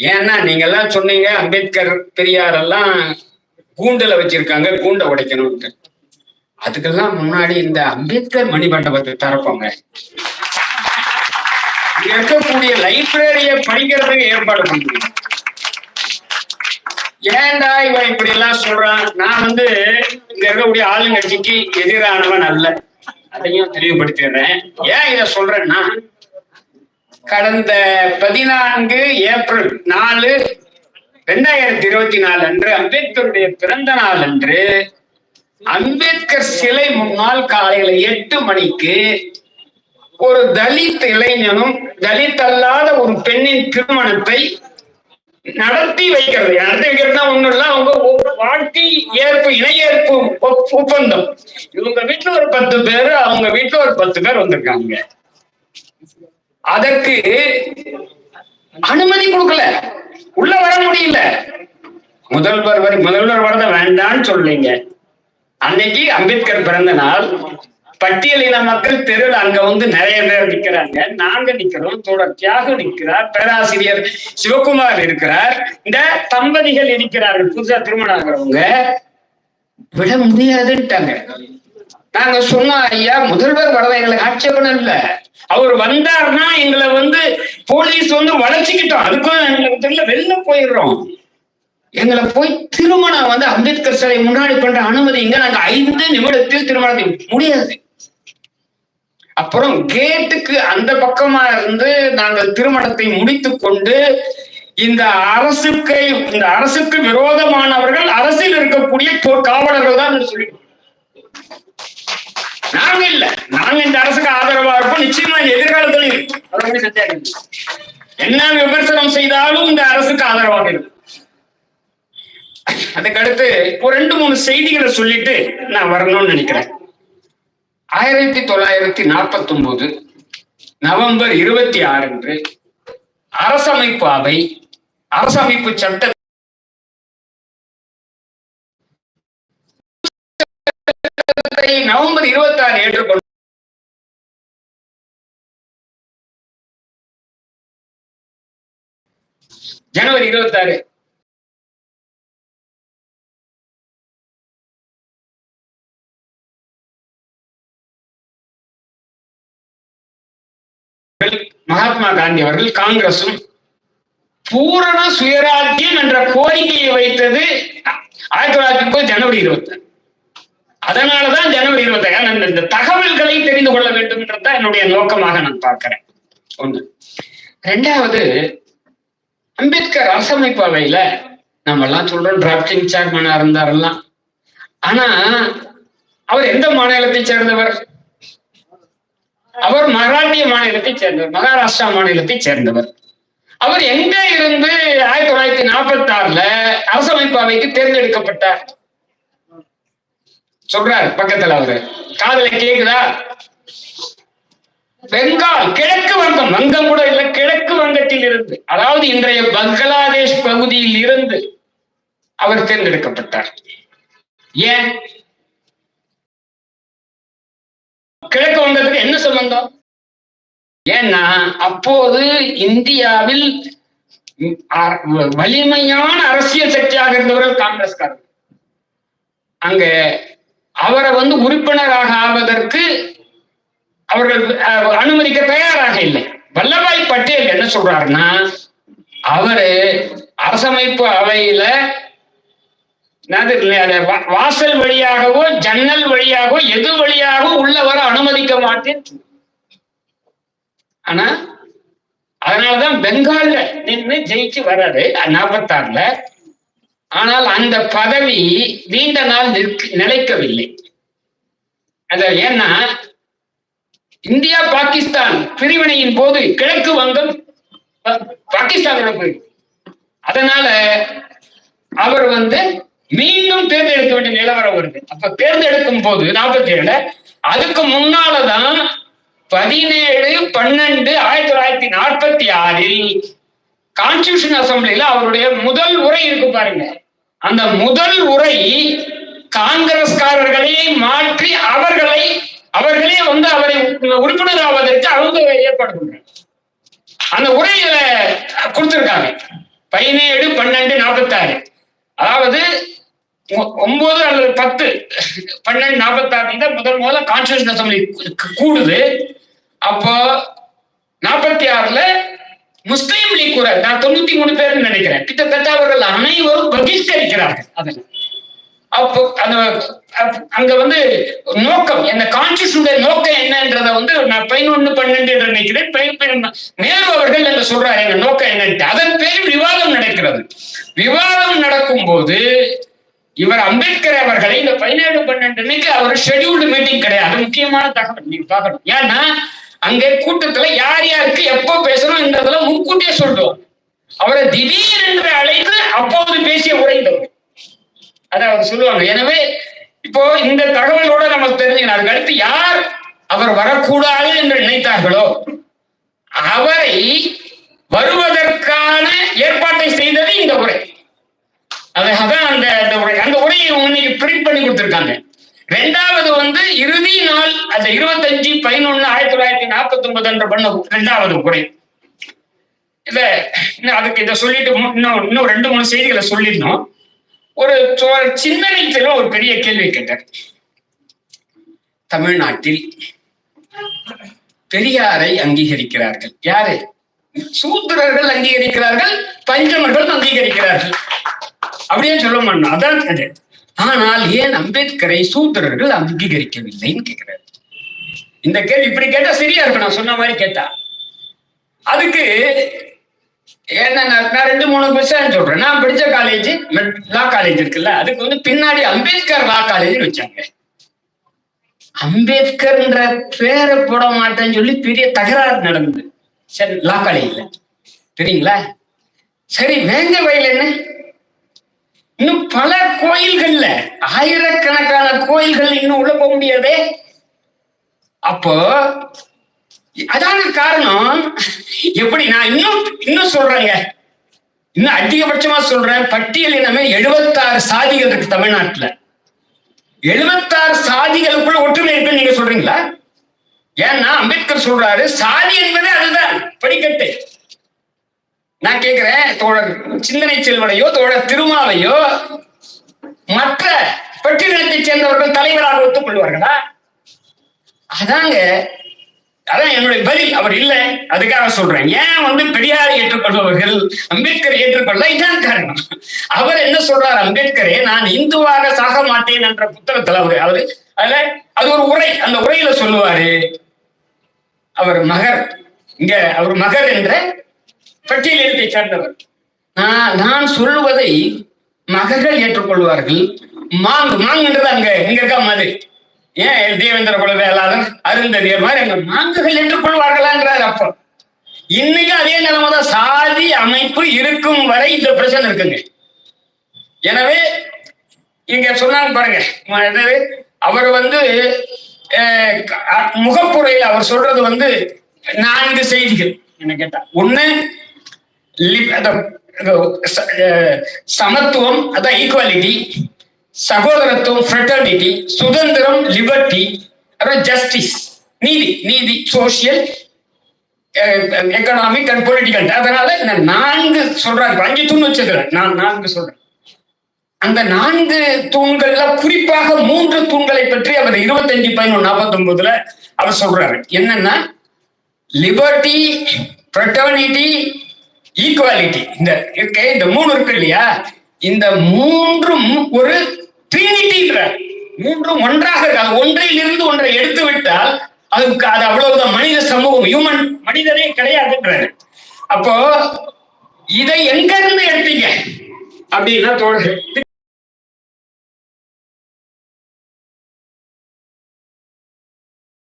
ஏன்னா நீங்க எல்லாம் சொன்னீங்க அம்பேத்கர் பெரியார் எல்லாம் கூண்டுல வச்சிருக்காங்க கூண்டை உடைக்கணும்ட்டு. அதுக்கெல்லாம் முன்னாடி இந்த அம்பேத்கர் மணிமண்டபத்தை திறப்போங்க. இருக்கக்கூடிய லைப்ரரிய படிக்கிறதுக்கு ஏற்பாடு பண்ணுங்க ஏன்டா இவன் இப்படி எல்லாம் சொல்றான்? நான் வந்து இங்க இருக்கக்கூடிய ஆளுங்கட்சிக்கு எதிரானவன் அல்ல. அதையும் தெளிவுபடுத்திடுறேன். ஏன் இத சொல்றேன்னா கடந்த பதினான்கு ஏப்ரல் நாலு ரெண்டாயிரத்தி இருபத்தி நாலு அன்று அம்பேத்கருடைய பிறந்த நாள் அன்று அம்பேத்கர் சிலை முன்னால் காலையில எட்டு மணிக்கு ஒரு தலித் இளைஞனும் தலித் அல்லாத ஒரு பெண்ணின் திருமணத்தை நடத்தி வைக்கிறது. நடத்தி வைக்கிறதுனா ஒண்ணும் இல்ல அவங்க வாழ்க்கை ஏற்பு இணையேற்பு ஒப்- ஒப்பந்தம். இவங்க வீட்டுல ஒரு பத்து பேர் அவங்க வீட்டுல ஒரு பத்து பேர் வந்திருக்காங்க. அதற்கு அனுமதி கொடுக்கல. உள்ள வர முடியல. முதல்வர் வரை முதல்வர் வரத வேண்டாம்னு சொல்றீங்க. அன்னைக்கு அம்பேத்கர் பிறந்த நாள். பட்டியலின மக்கள் தெருவில் அங்க வந்து நிறைய பேர் நிக்கிறாங்க. நாங்க நிக்கிறோம். தொடர்ச்சியாக நிற்கிறார். பேராசிரியர் சிவகுமார் இருக்கிறார். இந்த தம்பதிகள் இருக்கிறார்கள். புதுசா திருமணம் ஆகிறவங்க. விட முடியாதுன்ட்டாங்க. நாங்க சொன்னோம் ஐயா முதல்வர் வரத எங்களுக்கு ஆட்சேபணம் இல்ல. அவர் வந்தாருன்னா எங்களை வந்து போலீஸ் வந்து வளைச்சுக்கிட்டோம் அதுக்கும் எங்களுக்கு தெரியல வெளில போயிடுறோம். எங்களை போய் திருமணம் வந்து அம்பேத்கர் சிலை முன்னாடி பண்ற அனுமதிங்க நாங்க ஐந்து நிமிடத்தில் திருமணத்தை முடியாது. அப்புறம் கேட்டுக்கு அந்த பக்கமா இருந்து நாங்கள் திருமணத்தை முடித்துக் கொண்டு இந்த அரசுக்கு இந்த அரசுக்கு விரோதமானவர்கள் அரசில் இருக்கக்கூடிய காவலர்கள் தான் சொல்லி நாங்க இல்ல. நாங்க இந்த அரசுக்கு ஆதரவா இருப்போம் நிச்சயமா எதிர்காலத்தில் எதிர்காலத்துல இருக்கும் என்ன விமர்சனம் செய்தாலும் இந்த அரசுக்கு ஆதரவாக இருக்கும். அதுக்கடுத்து ஒரு ரெண்டு மூணு செய்திகளை சொல்லிட்டு நான் வரணும்னு நினைக்கிறேன். ஆயிரத்தி தொள்ளாயிரத்தி நாற்பத்தி ஒன்பது நவம்பர் இருபத்தி ஆறு அன்று அரசமைப்பு அவை அரசமைப்பு சட்ட நவம்பர் இருபத்தி ஆறு ஏற்றுக்கொண்டு ஜனவரி இருபத்தி ஆறு மகாத்மா காந்தி அவர்கள் காங்கிரசும் பூரண சுயராஜ்யம் என்ற கோரிக்கையை வைத்தது ஆயிரத்தி தொள்ளாயிரத்தி முப்பது ஜனவரி இருபத்தி அதனாலதான் ஜனவரி இருபத்தி ஏன்னா இந்த தகவல்களை தெரிந்து கொள்ள வேண்டும் என்றதான் என்னுடைய நோக்கமாக நான் பார்க்கிறேன். ஒண்ணு ரெண்டாவது அம்பேத்கர் அரசமைப்பு அவையில நம்ம எல்லாம் சொல்றோம் டிராப்டிங் சேர்மனா இருந்தாரெல்லாம். ஆனா அவர் எந்த மாநிலத்தை சேர்ந்தவர்? அவர் மராட்டிய மாநிலத்தை சேர்ந்தவர் மகாராஷ்டிரா மாநிலத்தை சேர்ந்தவர். அவர் எங்க இருந்து ஆயிரத்தி தொள்ளாயிரத்தி நாற்பத்தி ஆறுல அரசமைப்பு அவைக்கு தேர்ந்தெடுக்கப்பட்டார்? சொல்றார் பக்கத்துல அவரு. காதல கேக்குதா? பெங்கால் கிழக்கு வங்கம் வங்கம் கூட இல்ல கிழக்கு வங்கத்தில் இருந்து அதாவது இன்றைய பங்களாதேஷ் பகுதியில் இருந்து அவர் தேர்ந்தெடுக்கப்பட்டார். ஏன்? கிழக்கு வங்கத்துக்கு என்ன சம்பந்தம்? ஏன்னா அப்போது இந்தியாவில் வலிமையான அரசியல் சக்தியாக இருந்தவர்கள் காங்கிரஸ்காரர் அங்க அவரை வந்து உறுப்பினராக ஆவதற்கு அவர்கள் அனுமதிக்க தயாராக இல்லை. வல்லபாய் பட்டேல் என்ன சொல்றாருன்னா அவரு அரசமைப்பு அவையில வா- வாசல் வழியாகவோ ஜன்னல் வழியாகவோ எது வழியாகவோ உள்ள வர அனுமதிக்க மாட்டேன். ஆனா அதனாலதான் பெங்கால்ல நின்று ஜெயிச்சு வர்றாரு நாற்பத்தாறுல ஆனால் அந்த பதவி நீண்ட நாள் நிற்க- நிலைக்கவில்லை. அது ஏன்னா இந்தியா பாகிஸ்தான் பிரிவினையின் போது கிழக்கு வங்கம் பாகிஸ்தான் பாகிஸ்தானோட அதனால அவர் வந்து மீண்டும் தேர்ந்தெடுக்க வேண்டிய நிலவரம் வருது. அப்ப தேர்ந்தெடுக்கும் போது நாற்பத்தி ஏழுல அதுக்கு முன்னாலதான் பதினேழு பன்னெண்டு ஆயிரத்தி தொள்ளாயிரத்தி நாற்பத்தி ஆறில் கான்ஸ்டியூஷன் அசம்பிளில அவருடைய முதல் உரை இருக்கு பாருங்க. அந்த முதல் உரை காங்கிரஸ்காரர்களை மாற்றி அவர்களை அவர்களே வந்து அவரை உறுப்பினர் ஆவதற்கு அவங்க ஏற்பாடு பண்றாங்க அந்த உரையில கொடுத்திருக்காங்க. பதினேழு பன்னெண்டு நாற்பத்தாறு அதாவது ஒ- ஒன்பது அல்லது பத்து பன்னெண்டு நாற்பத்தாறு தான் முதல் முதல்ல கான்ஸ்டியூஷன் அசம்பிளி கூடுது. அப்போ நாற்பத்தி ஆறுல முஸ்லீம் லீக் கூட நான் தொண்ணூத்தி மூணு பேர்னு நினைக்கிறேன். கிட்டத்தட்ட அவர்கள் அனைவரும் பகிஷ்கரிக்கிறார்கள். அதில் அப்போ அந்த அங்க வந்து நோக்கம் என்ன கான்சியஸுடைய நோக்கம் என்னன்றத வந்து நான் பதினொன்னு பன்னெண்டு என்று நினைக்கிறேன். நேரு அவர்கள் என்ன சொல்றாரு. எங்க நோக்கம் என்னன்ட்டு. அதன் பேரில் விவாதம் நடக்கிறது. விவாதம் நடக்கும் போது இவர் அம்பேத்கர் அவர்களை இந்த பதினேழு பன்னெண்டு அன்னைக்கு அவர் ஷெட்யூல்டு மீட்டிங் கிடையாது. அது முக்கியமான தகவல். நீங்க பார்க்கணும். ஏன்னா அங்கே கூட்டத்துல யார் யாருக்கு எப்போ பேசணும் என்றதெல்லாம் முன்கூட்டியே சொல்றோம். அவரை திடீரென்று அழைத்து அப்போது பேசிய உரைந்தவர் அதை அவர் சொல்லுவாங்க. எனவே இப்போ இந்த தகவலோட நம்ம தெரிஞ்சுக்கணும். அதுக்கு அடுத்து யார் அவர் வரக்கூடாது என்று நினைத்தார்களோ அவரை வருவதற்கான ஏற்பாட்டை செய்தது இந்த உரை. அதான் அந்த அந்த உரை. அந்த உரையை இன்னைக்கு பிரிண்ட் பண்ணி கொடுத்திருக்காங்க. ரெண்டாவது வந்து இறுதி நாள் அந்த இருபத்தஞ்சு பதினொன்னு ஆயிரத்தி தொள்ளாயிரத்தி நாற்பத்தி ஒன்பது என்ற பண்ண ரெண்டாவது உரை. இத இன்னும் அதுக்கு இதை சொல்லிட்டு இன்னும் இன்னும் ரெண்டு மூணு செய்திகளை சொல்லிடணும். ஒரு சோ- ஒரு பெரிய கேள்வி கேட்டார். தமிழ்நாட்டில் பெரியாரை அங்கீகரிக்கிறார்கள். யாரு? சூத்திரர்கள் அங்கீகரிக்கிறார்கள் பஞ்சமர்கள் அங்கீகரிக்கிறார்கள். அப்படியே சொல்ல மாட்டோம் அதான் அது. ஆனால் ஏன் அம்பேத்கரை சூத்திரர்கள் அங்கீகரிக்கவில்லைன்னு கேட்கிறார். இந்த கேள்வி இப்படி கேட்டா சரியா இருக்கும் நான் சொன்ன மாதிரி கேட்டா. அதுக்கு ஏன்னா நான் ரெண்டு மூணு விஷயம் சொல்றேன். நான் படிச்ச காலேஜ் லா காலேஜ் இருக்குல்ல அதுக்கு வந்து பின்னாடி அம்பேத்கர் லா காலேஜ் வச்சாங்க. அம்பேத்கர்ன்ற பேரை போட மாட்டேன்னு சொல்லி பெரிய தகராறு நடந்தது. சரி லா. காலேஜ்ல தெரியுங்களா? சரி வேங்க வயல் என்ன? இன்னும் பல கோயில்கள்ல ஆயிரக்கணக்கான கோயில்கள் இன்னும் உள்ள போக முடியாதே. அப்போ அதான காரணம்? எப்படி நான் இன்னும் இன்னும் சொல்றேங்க. இன்னும் அதிகபட்சமா சொல்றேன். பட்டியல் இனமே எழுபத்தாறு சாதிகள் இருக்கு தமிழ்நாட்டுல. எழுபத்தாறு சாதிகளுக்குள்ள ஒற்றுமை இருக்குன்னு நீங்க சொல்றீங்களா? ஏன்னா அம்பேத்கர் சொல்றாரு சாதி என்பது அதுதான் படிக்கட்டு. நான் கேட்கிறேன் தோழர் சிந்தனை செல்வனையோ தோழர் திருமாவையோ மற்ற பட்டியலத்தைச் சேர்ந்தவர்கள் தலைவராக ஒத்துக்கொள்வார்களா? அதாங்க அதான் என்னுடைய பதில். அவர் இல்லை. அதுக்காக சொல்றேன். ஏன் வந்து பெரியார் ஏற்றுக்கொள்பவர்கள் அம்பேத்கர் ஏற்றுக்கொள்ள இதான் காரணம்? அவர் என்ன சொல்றார் அம்பேத்கரே நான் இந்துவாக சாக மாட்டேன் என்ற புத்தகத்துல அவரு அவரு அதுல அது ஒரு உரை. அந்த உரையில சொல்லுவாரு அவர் மகர். இங்க அவர் மகர் என்ற பட்டியலினத்தை சார்ந்தவர். நான் நான் சொல்லுவதை மகர்கள் ஏற்றுக்கொள்வார்கள். மாங் மாங்குன்றது அங்க இங்க இருக்கா மாதிரி. ஏன் தேவேந்திர குல வேளாளர் அருந்ததியர் மாதிரி அங்க மாங்குகள் கொள்வார்களாங்கிறார் அப்போ. இன்னைக்கு அதே நிலைமை தான் சாதி அமைப்பு இருக்கும் வரை இந்த பிரச்சனை இருக்குங்க. எனவே இங்க சொன்னாங்க பாருங்க அவர் வந்து முகப்புறையில் அவர் சொல்றது வந்து நான்கு செய்திகள். என்ன கேட்டா ஒண்ணு லிப்- ச- சமத்துவம் அதான் ஈக்குவாலிட்டி சகோதரத்துவம் ஃப்ரெட்டர்னிட்டி சுதந்திரம் லிபர்ட்டி அப்புறம் ஜஸ்டிஸ் நீதி நீதி சோசியல் எக்கனாமிக் அண்ட் பொலிட்டிக்கல் அதனால இந்த நான்கு சொல்றாரு அஞ்சு தூண் வச்சிருக்கிறேன் நான் நான்கு சொல்றேன். அந்த நான்கு தூண்கள்ல குறிப்பாக மூன்று தூண்களை பற்றி அவர் இருபத்தஞ்சு பதினொன்று நாற்பத்தி ஒன்பதுல அவர் சொல்றாரு. என்னன்னா லிபர்ட்டி ஃப்ரெட்டர்னிட்டி ஈக்குவாலிட்டி இந்த இருக்கே இந்த மூணு இருக்கு இல்லையா? இந்த மூன்றும் ஒரு ட்ரினிட்டின்ற மூன்றும் ஒன்றாக இருக்காது ஒன்றில் இருந்து ஒன்றை எடுத்து விட்டால் அதுக்கு அது அவ்வளவுதான். மனித சமூகம் ஹியூமன் மனிதனே கிடையாதுன்றாரு. அப்போ இதை எங்க இருந்து எடுத்தீங்க? அப்படின்னா தோழர்கள்